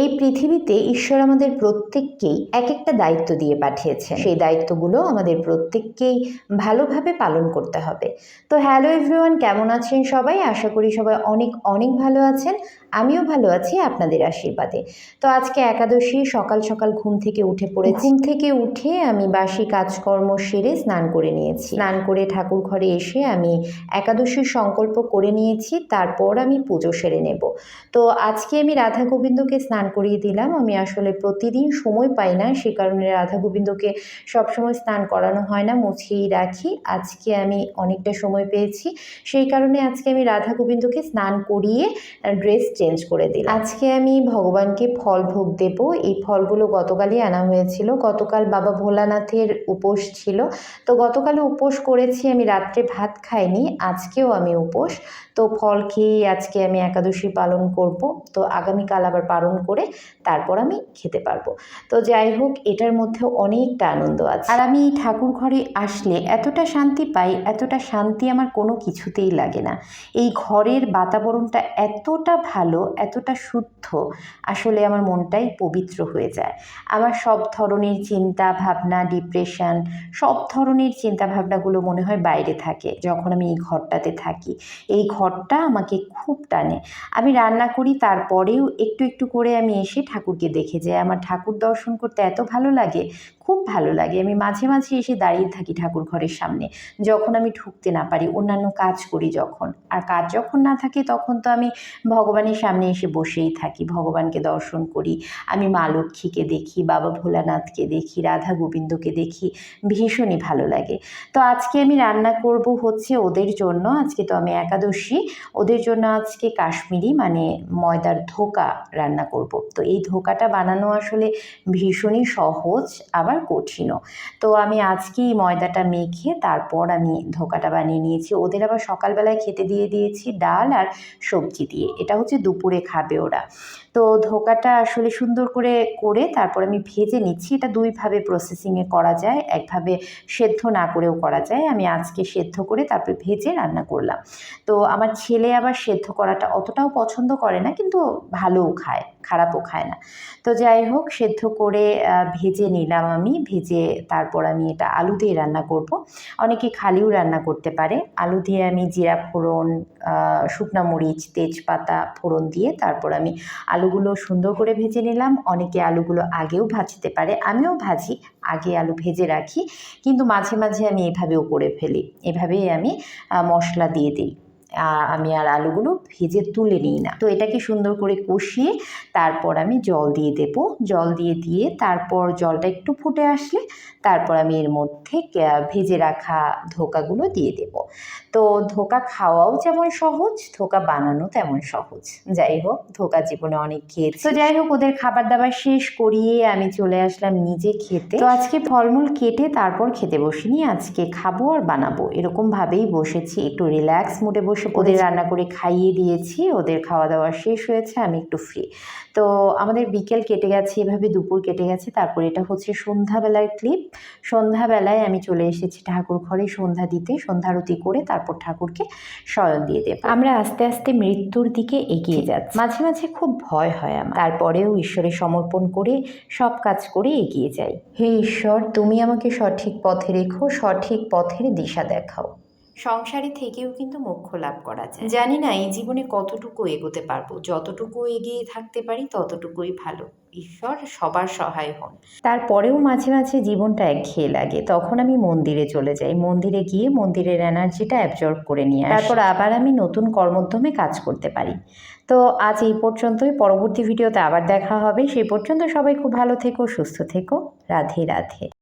এই পৃথিবীতে ঈশ্বর আমাদের প্রত্যেককেই এক একটা দায়িত্ব দিয়ে পাঠিয়েছে সেই দায়িত্বগুলো আমাদের প্রত্যেককেই ভালোভাবে পালন করতে হবে। তো হ্যালো এভরিওয়ান, কেমন আছেন সবাই? আশা করি সবাই অনেক অনেক ভালো আছেন। আমিও ভালো আছি আপনাদের আশীর্বাদে। তো আজকে একাদশী, সকাল সকাল ঘুম থেকে উঠে পড়ে ঘুম থেকে উঠে আমি বাসি কাজকর্ম সেরে স্নান করে নিয়েছি। স্নান করে ঠাকুর ঘরে এসে আমি একাদশীর সংকল্প করে নিয়েছি, তারপর আমি পুজো সেরে নেব। তো আজকে আমি রাধা গোবিন্দকে স্নান করিয়ে দিলাম। আমি আসলে প্রতিদিন সময় পাই না, সে কারণে রাধা গোবিন্দকে সবসময় স্নান করানো হয় না মুছিয়েই রাখি। আজকে আমি অনেকটা সময় পেয়েছি, সেই কারণে আজকে আমি রাধা গোবিন্দকে স্নান করিয়ে ড্রেস চেঞ্জ করে দিলাম। আজকে আমি ভগবানকে ফল ভোগ দেব। এই ফলগুলো গতকালই আনা হয়েছিল। গতকাল বাবা ভোলানাথের উপোস ছিল। তো গতকালও উপোস করেছি, আমি রাত্রে ভাত খাইনি, আজকেও আমি উপোস। তো ফল খেয়েই আজকে আমি একাদশী পালন করব। তো আগামীকাল আবার পালন করে তারপর আমি খেতে পারব। তো যাই হোক, এটার মধ্যে অনেকটা আনন্দ আছে। আর আমি এই ঠাকুর ঘরে আসলে এতটা শান্তি পাই, এতটা শান্তি আমার কোনো কিছুতেই লাগে না। এই ঘরের বাতাবরণটা এতটা ভালো, এতটা শুদ্ধ, আসলে আমার মনটাই পবিত্র হয়ে যায়। আমার সব ধরনের চিন্তা ভাবনা ডিপ্রেশন সব ধরনের চিন্তা ভাবনাগুলো মনে হয় বাইরে থাকে। যখন আমি এই ঘরটাতে থাকি, এই ঘরটা আমাকে খুব টানে। আমি রান্না করি, তারপরেও একটু একটু করে আমি এসে ঠাকুরকে দেখে যাই। আমার ঠাকুর দর্শন করতে এত ভালো লাগে, খুব ভালো লাগে। আমি মাঝে মাঝে এসে দাঁড়িয়ে থাকি ঠাকুর ঘরের সামনে, যখন আমি ঢুকতে না পারি, অন্যান্য কাজ করি যখন। আর কাজ যখন না থাকে, তখন তো আমি ভগবানের সামনে এসে বসেই থাকি, ভগবানকে দর্শন করি। আমি মা লক্ষ্মীকে দেখি, বাবা ভোলানাথকে দেখি, রাধা গোবিন্দকে দেখি, ভীষণই ভালো লাগে। তো আজকে আমি রান্না করব হচ্ছে ওদের জন্য, আজকে তো আমি একাদশী ওদের জন্য আজকে কাশ্মীরি মানে ময়দার ধোকা রান্না করব। তো এই ধোকাটা বানানো আসলে ভীষণই সহজ, আবার কঠিনও। তো আমি আজকেই ময়দাটা মেখে তারপর আমি ধোকাটা বানিয়ে নিয়েছি। ওদের আবার সকালবেলায় খেতে দিয়ে দিয়েছি ডাল আর সবজি দিয়ে। এটা হচ্ছে দুপুরে খাবে ওরা। তো ধোকাটা আসলে সুন্দর করে করে তারপর আমি ভেজে নিচ্ছি। এটা দুইভাবে প্রসেসিংয়ে করা যায়। একভাবে সেদ্ধ না করেও করা যায়। আমি আজকে সেদ্ধ করে তারপরে ভেজে রান্না করলাম। তো আমার ছেলে আবার সেদ্ধ করাটা অতটাও পছন্দ করে না, কিন্তু ভালোও খায়, খারাপও খায় না। তো যাই হোক, সেদ্ধ করে ভেজে নিলাম আমি, ভেজে তারপর আমি এটা আলু দিয়ে রান্না করব। অনেকে খালিও রান্না করতে পারে। আলু দিয়ে আমি জিরা ফোড়ন শুকনা মরিচ, তেজপাতা ফোড়ন দিয়ে তারপর আমি আলুগুলো সুন্দর করে ভেজে নিলাম। অনেকে আলুগুলো আগেও ভাজতে পারে, আমিও ভাজি, আগে আলু ভেজে রাখি, কিন্তু মাঝে মাঝে আমি এভাবেও করে ফেলি। এভাবেই আমি মশলা দিয়ে দিই। আমি আর আলুগুলো ভেজে তুলে নিই না। তো এটাকে সুন্দর করে কষিয়ে তারপর আমি জল দিয়ে দেব। জল দিয়ে দিয়ে তারপর জলটা একটু ফুটে আসলে তারপর আমি এর মধ্যে ভেজে রাখা ধোকাগুলো দিয়ে দেব। তো ধোকা খাওয়াও যেমন সহজ, ধোকা বানানো তেমন সহজ। যাই হোক, ধোকা জীবনে অনেক খেয়েছি। তো যাই হোক, ওদের খাবার দাবার শেষ করিয়ে আমি চলে আসলাম নিজে খেতে। তো আজকে ফলমূল কেটে তারপর খেতে বসিনি, আজকে খাব আর বানাবো। এরকমভাবেই বসেছি, একটু রিল্যাক্স মুডে বসে ওদের রান্না করে খাইয়ে দিয়েছি ওদের খাওয়া দাওয়া শেষ হয়েছে আমি একটু ফ্রি তো আমাদের বিকেল কেটে গেছে এভাবে দুপুর কেটে গেছে তারপর এটা হচ্ছে সন্ধ্যাবেলার ক্লিপ সন্ধ্যাবেলায় আমি চলে এসেছি ঠাকুর ঘরে সন্ধ্যা দিতে সন্ধ্যারতি করে তারপর ঠাকুরকে শয়ন দিয়ে দেব। আমরা আস্তে আস্তে মৃত্যুর দিকে এগিয়ে যাচ্ছি। মাঝে মাঝে খুব ভয় হয় আমার। তারপরেও ঈশ্বরে সমর্পণ করে সব কাজ করে এগিয়ে যাই। হে ঈশ্বর তুমি আমাকে সঠিক পথে রেখো সঠিক পথের দিশা দেখাও। সংসারে থেকেও কিন্তু মোক্ষ লাভ করা যায়। জানি না এই জীবনে কতটুকু এগোতে পারব? যতটুকু এগিয়ে থাকতে পারি ততটুকুই ভালো। ঈশ্বর সবার সহায় হন। তারপরেও মাঝে মাঝে জীবনটা একঘেয়ে লাগে। তখন আমি মন্দিরে চলে যাই। মন্দিরে গিয়ে মন্দিরের এনার্জিটা অ্যাবজর্ব করে নিয়ে তারপর আবার আমি নতুন কর্মোদ্যমে কাজ করতে পারি। তো আজ এই পর্যন্তই। পরবর্তী ভিডিওতে আবার দেখা হবে। সেই পর্যন্ত সবাই খুব ভালো থেকো সুস্থ থেকো। রাধে রাধে।